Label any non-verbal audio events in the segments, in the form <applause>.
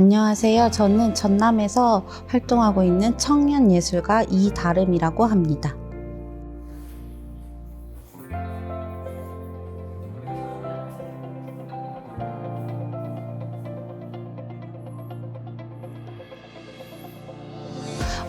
안녕하세요. 저는 전남에서 활동하고 있는 청년 예술가 이다름이라고 합니다.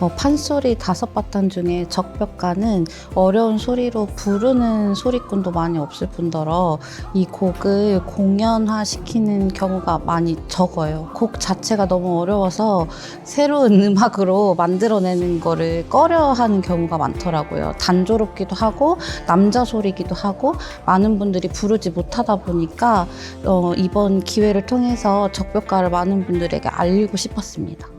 어, 판소리 다섯 바탕 중에 적벽가는 어려운 소리로 부르는 소리꾼도 많이 없을 뿐더러 이 곡을 공연화 시키는 경우가 많이 적어요. 곡 자체가 너무 어려워서 새로운 <laughs> 음악으로 만들어내는 거를 꺼려 하는 경우가 많더라고요. 단조롭기도 하고 남자 소리기도 하고 많은 분들이 부르지 못하다 보니까 어, 이번 기회를 통해서 적벽가를 많은 분들에게 알리고 싶었습니다.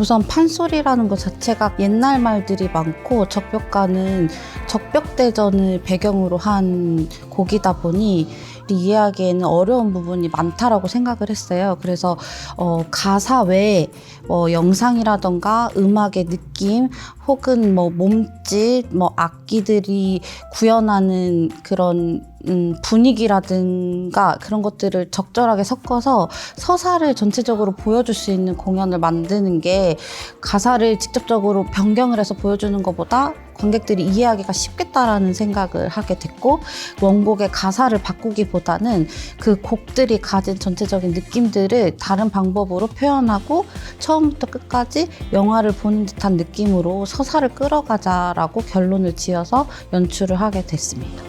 우선 판소리라는 것 자체가 옛날 말들이 많고 적벽가는 적벽대전을 배경으로 한 곡이다 보니 이해하기에는 어려운 부분이 많다라고 생각을 했어요. 그래서 어, 가사 외에 뭐 영상이라던가 음악의 느낌 혹은 뭐 몸짓, 뭐 악기들이 구현하는 그런 음, 분위기라든가 그런 것들을 적절하게 섞어서 서사를 전체적으로 보여줄 수 있는 공연을 만드는 게 가사를 직접적으로 변경을 해서 보여주는 것보다 관객들이 이해하기가 쉽겠다라는 생각을 하게 됐고 원곡의 가사를 바꾸기보다는 그 곡들이 가진 전체적인 느낌들을 다른 방법으로 표현하고 처음부터 끝까지 영화를 보는 듯한 느낌으로 서사를 끌어가자라고 결론을 지어서 연출을 하게 됐습니다.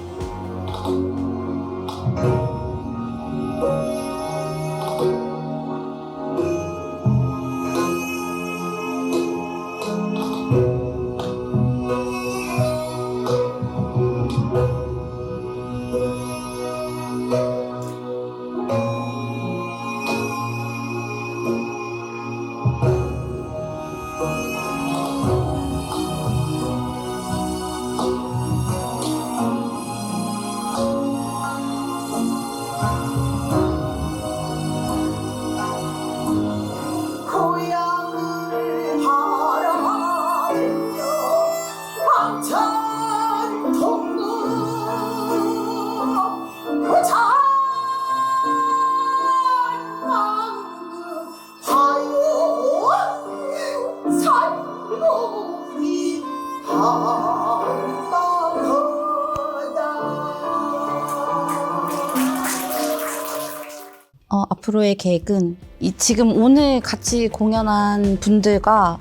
어, 앞으로의 계획은 이 지금 오늘 같이 공연한 분들과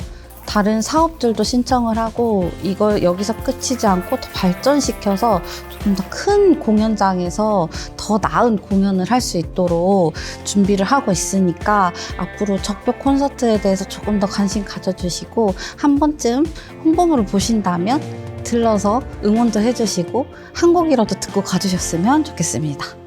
다른 사업들도 신청을 하고 이걸 여기서 끝이지 않고 더 발전시켜서 조금 더 큰 공연장에서 더 나은 공연을 할 수 있도록 준비를 하고 있으니까 앞으로 적벽 콘서트에 대해서 조금 더 관심 가져주시고 한 번쯤 홍보물을 보신다면 들러서 응원도 해주시고 한 곡이라도 듣고 가주셨으면 좋겠습니다.